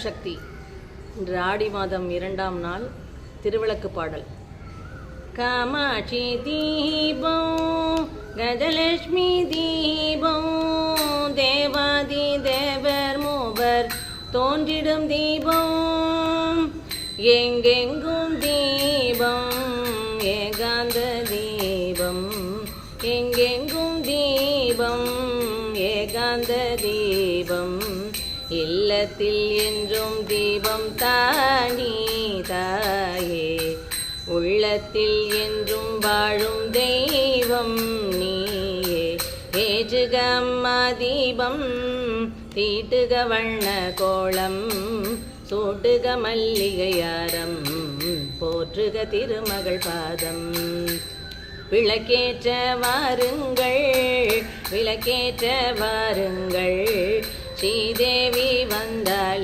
சக்தி. இன்று ஆடி மாதம் இரண்டாம் நாள் திருவிளக்கு பாடல். காமாட்சி தீபம் கஜலட்சுமி தீபம் தேவாதி தேவர் மூவர் தோன்றிடும் தீபம். எங்கெங்கும் தீபம் ஏகாந்த தீபம். எங்கெங்கும் தீபம் ஏகாந்த தீபம். இல்லத்தில் என்றும் தீபம் தானி தாயே உள்ளத்தில் என்றும் வாழும் தெய்வம் நீயே. ஏற்றுக அம்மா தீபம் தீட்டுக வண்ண கோலம் சூட்டுக மல்லிகையாரம் போற்றுக திருமகள் பாதம். விளக்கேற்ற வாருங்கள் விளக்கேற்ற வாருங்கள். ஸ்ரீதேவி 等待